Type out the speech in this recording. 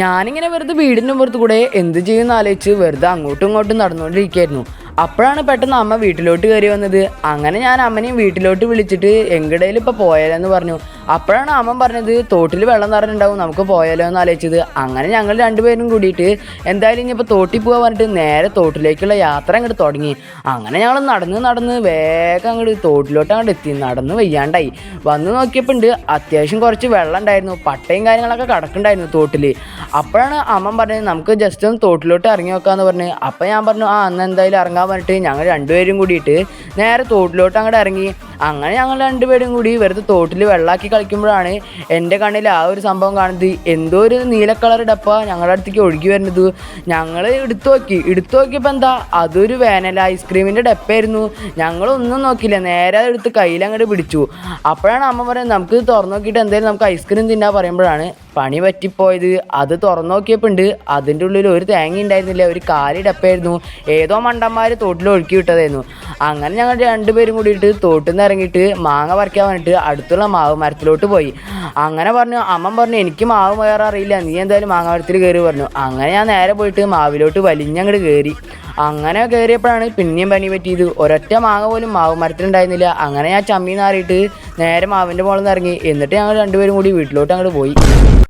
ഞാനിങ്ങനെ വെറുതെ വീടിന്റെ പുറത്ത് കൂടെ എന്ത് ചെയ്യുമെന്ന് ആലോചിച്ച് വെറുതെ അങ്ങോട്ടും ഇങ്ങോട്ടും നടന്നുകൊണ്ടിരിക്കുകയായിരുന്നു. അപ്പോഴാണ് പെട്ടെന്ന് അമ്മ വീട്ടിലോട്ട് കയറി വന്നത്. അങ്ങനെ ഞാൻ അമ്മനെയും വീട്ടിലോട്ട് വിളിച്ചിട്ട് എങ്കിടയിൽ ഇപ്പോൾ പോയാലെന്ന് പറഞ്ഞു. അപ്പോഴാണ് അമ്മ പറഞ്ഞത് തോട്ടിൽ വെള്ളം നിറഞ്ഞിട്ടുണ്ടാവും നമുക്ക് പോയാലോ എന്ന് ആലോചിച്ചത്. അങ്ങനെ ഞങ്ങൾ രണ്ടുപേരും കൂടിയിട്ട് എന്തായാലും ഇനിയിപ്പോൾ തോട്ടിൽ പോകാൻ പറഞ്ഞിട്ട് നേരെ തോട്ടിലേക്കുള്ള യാത്ര അങ്ങോട്ട് തുടങ്ങി. അങ്ങനെ ഞങ്ങൾ നടന്ന് നടന്ന് വേഗം അങ്ങോട്ട് തോട്ടിലോട്ട് അങ്ങോട്ട് എത്തി. നടന്ന് വയ്യാണ്ടായി. വന്ന് നോക്കിയപ്പോൾ ഉണ്ട് അത്യാവശ്യം കുറച്ച് വെള്ളം ഉണ്ടായിരുന്നു. പട്ടയും കാര്യങ്ങളൊക്കെ കിടക്കുന്നുണ്ടായിരുന്നു തോട്ടിൽ അപ്പോഴാണ് അമ്മ പറഞ്ഞത് നമുക്ക് ജസ്റ്റ് ഒന്ന് തോട്ടിലോട്ട് ഇറങ്ങി നോക്കാമെന്ന് പറഞ്ഞ്. അപ്പോൾ ഞാൻ പറഞ്ഞു ആ അന്ന് എന്തായാലും ഇറങ്ങാൻ പറഞ്ഞിട്ട് ഞങ്ങൾ രണ്ടുപേരും കൂടിയിട്ട് നേരെ തോട്ടിലോട്ട് അങ്ങോട്ട് ഇറങ്ങി. അങ്ങനെ ഞങ്ങൾ രണ്ടുപേരും കൂടി വെറുതെ തോട്ടിൽ വെള്ളാക്കി കളിക്കുമ്പോഴാണ് എന്റെ കണ്ണിൽ ആ ഒരു സംഭവം കാണുന്നത്. എന്തോ ഒരു നീല കളർ ഡപ്പ ഞങ്ങളുടെ അടുത്തേക്ക് ഒഴുകി വരുന്നത്. ഞങ്ങൾ എടുത്തു നോക്കി. എടുത്തു നോക്കിയപ്പോൾ എന്താ? അതൊരു വേനൽ ഐസ്ക്രീമിന്റെ ഡപ്പായിരുന്നു ഞങ്ങളൊന്നും നോക്കിയില്ല. നേരെ എടുത്ത് കയ്യിൽ അങ്ങോട്ട് പിടിച്ചു. അപ്പോഴാണ് അമ്മ പറയുന്നത് നമുക്ക് തുറന്നു നോക്കിയിട്ട് എന്തായാലും നമുക്ക് ഐസ്ക്രീം തിന്നാൻ പറയുമ്പോഴാണ് പണി പറ്റിപ്പോയത്. അത് തുറന്നു നോക്കിയപ്പോൾ ഉണ്ട് അതിന്റെ ഉള്ളിൽ ഒരു തേങ്ങ ഉണ്ടായിരുന്നില്ല. ഒരു കാലി ഡപ്പായിരുന്നു ഏതോ മണ്ടന്മാർ തോട്ടിൽ ഒഴുക്കി വിട്ടതായിരുന്നു. അങ്ങനെ ഞങ്ങൾ രണ്ടുപേരും കൂടിയിട്ട് തോട്ടിൽ നിന്ന് ഇറങ്ങിയിട്ട് മാങ്ങ പറിക്കാൻ വന്നിട്ട് അടുത്തുള്ള മാവ് മരത്തിലോട്ട് പോയി. അങ്ങനെ പറഞ്ഞു അമ്മ പറഞ്ഞു എനിക്ക് മാവ് കയറാൻ അറിയില്ല. നീ എന്തായാലും മാങ്ങ മരത്തിൽ കയറി പറഞ്ഞു. അങ്ങനെ ഞാൻ നേരെ പോയിട്ട് മാവിലോട്ട് വലിഞ്ഞങ്ങോട്ട് കയറി. അങ്ങനെ കയറിയപ്പോഴാണ് പിന്നെയും പനി പറ്റിയത്. ഒരൊറ്റ മാങ്ങ പോലും മാവ് മരത്തിലുണ്ടായിരുന്നില്ല അങ്ങനെ ഞാൻ ചമ്മി നാറിയിട്ട് നേരെ മാവിന്റെ മുകളിൽ നിന്ന് ഇറങ്ങി. എന്നിട്ട് ഞങ്ങൾ രണ്ടുപേരും കൂടി വീട്ടിലോട്ട് അങ്ങോട്ട് പോയി.